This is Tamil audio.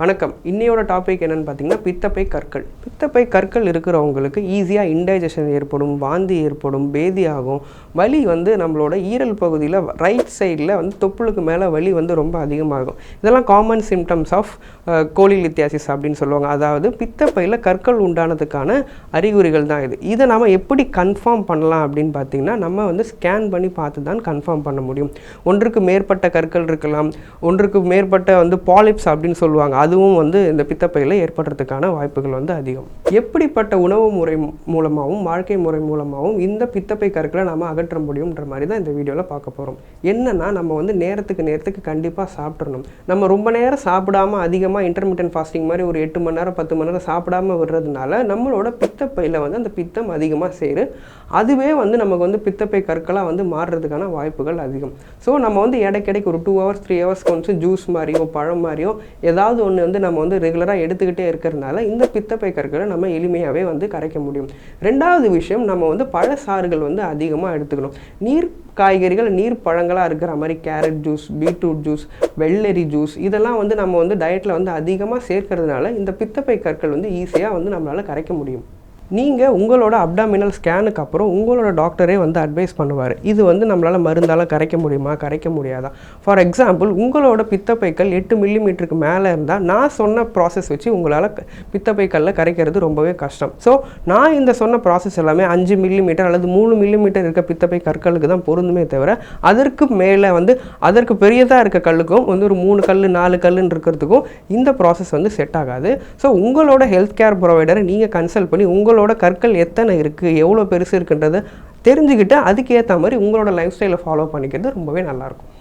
வணக்கம். இன்னையோட டாபிக் என்னென்னு பார்த்தீங்கன்னா பித்தப்பை கற்கள். பித்தப்பை கற்கள் இருக்கிறவங்களுக்கு ஈஸியாக இன்டைஜஷன் ஏற்படும் வாந்தி ஏற்படும் பேதி ஆகும். வலி வந்து நம்மளோட ஈரல் பகுதியில் ரைட் சைடில் வந்து தொப்புளுக்கு மேலே வலி வந்து ரொம்ப அதிகமாகும். இதெல்லாம் காமன் சிம்டம்ஸ் ஆஃப் கோலிலித்தியாசிஸ் அப்படின்னு சொல்லுவாங்க. அதாவது பித்தப்பையில் கற்கள் உண்டானதுக்கான அறிகுறிகள் தான் இது. இதை நம்ம எப்படி கன்ஃபார்ம் பண்ணலாம் அப்படின்னு பார்த்தீங்கன்னா நம்ம வந்து ஸ்கேன் பண்ணி பார்த்து தான் கன்ஃபார்ம் பண்ண முடியும். ஒன்றுக்கு மேற்பட்ட கற்கள் இருக்கலாம் ஒன்றுக்கு மேற்பட்ட வந்து பாலிப்ஸ் அப்படின்னு சொல்லுவாங்க. அதுவும் வந்து இந்த பித்தப்பையில் ஏற்படுறதுக்கான வாய்ப்புகள் வந்து அதிகம். எப்படிப்பட்ட உணவு முறை மூலமாகவும் வாழ்க்கை முறை மூலமாகவும் இந்த பித்தப்பை கற்களை நம்ம அகற்ற முடியுன்ற மாதிரி தான் இந்த வீடியோவில் பார்க்க போகிறோம் என்னன்னா நம்ம வந்து நேரத்துக்கு நேரத்துக்கு கண்டிப்பாக சாப்பிட்றணும் நம்ம ரொம்ப நேரம் சாப்பிடாம அதிகமாக இன்டர்மீடியன் ஃபாஸ்டிங் மாதிரி ஒரு எட்டு மணி நேரம் பத்து மணி நேரம் சாப்பிடாம விடுறதுனால நம்மளோட பித்தப்பையில் வந்து அந்த பித்தம் அதிகமாக சேரு. அதுவே வந்து நமக்கு வந்து பித்தப்பை கற்களாக வந்து மாறுறதுக்கான வாய்ப்புகள் அதிகம். ஸோ நம்ம வந்து இடைக்கிடைக்கு ஒரு டூ ஹவர்ஸ் த்ரீ ஹவர்ஸ் கொஞ்சம் ஜூஸ் மாதிரியோ பழம் மாதிரியோ ஏதாவது ஒன்று வந்து நம்ம வந்து ரெகுலராக எடுத்துக்கிட்டே இருக்கிறதுனால இந்த பித்தப்பை கற்களை நம்ம எளிமையாகவே வந்து கரைக்க முடியும். ரெண்டாவது விஷயம் நம்ம வந்து பழசாறுகள் வந்து அதிகமாக எடுத்துக்கணும். நீர் காய்கறிகள் நீர் பழங்களாக இருக்கிற மாதிரி கேரட் ஜூஸ் பீட்ரூட் ஜூஸ் வெள்ளரி ஜூஸ் இதெல்லாம் வந்து நம்ம வந்து டயட்டில் வந்து அதிகமாக சேர்க்கறதுனால இந்த பித்தப்பை கற்கள் வந்து ஈஸியாக வந்து நம்மளால் கரைக்க முடியும். நீங்கள் உங்களோட அப்டாமினல் ஸ்கேனுக்கு அப்புறம் உங்களோட டாக்டரே வந்து அட்வைஸ் பண்ணுவார். இது வந்து நம்மளால் மருந்தால் கரைக்க முடியுமா? கரைக்க முடியாதா? ஃபார் எக்ஸாம்பிள் உங்களோட பித்தப்பைக்கல் எட்டு மில்லிமீட்டருக்கு மேலே இருந்தால் நான் சொன்ன ப்ராசஸ் வச்சு உங்களால் க- பித்தப்பைக்கல்ல கரைக்கிறது ரொம்பவே கஷ்டம். ஸோ நான் இந்த சொன்ன ப்ராசஸ் எல்லாமே அஞ்சு மில்லிமீட்டர் அல்லது மூணு மில்லிமீட்டர் இருக்க பித்தப்பை கற்களுக்கு தான் பொருந்துமே தவிர அதற்கு மேலே வந்து அதற்கு பெரியதாக இருக்க கல்லுக்கும் வந்து ஒரு மூணு கல் நாலு கல்லுன்னு இருக்கிறதுக்கும் இந்த ப்ராசஸ் வந்து செட் ஆகாது. ஸோ உங்களோட ஹெல்த் கேர் ப்ரொவைடரை நீங்கள் கன்சல்ட் பண்ணி உங்களோட உங்களோட கற்கள் எத்தனை இருக்குது எவ்வளோ பெருசு இருக்குன்றதை தெரிஞ்சுக்கிட்டு அதுக்கேற்ற மாதிரி உங்களோட லைஃப் ஸ்டைலை ஃபாலோ பண்ணிக்கிறது ரொம்பவே நல்லாயிருக்கும்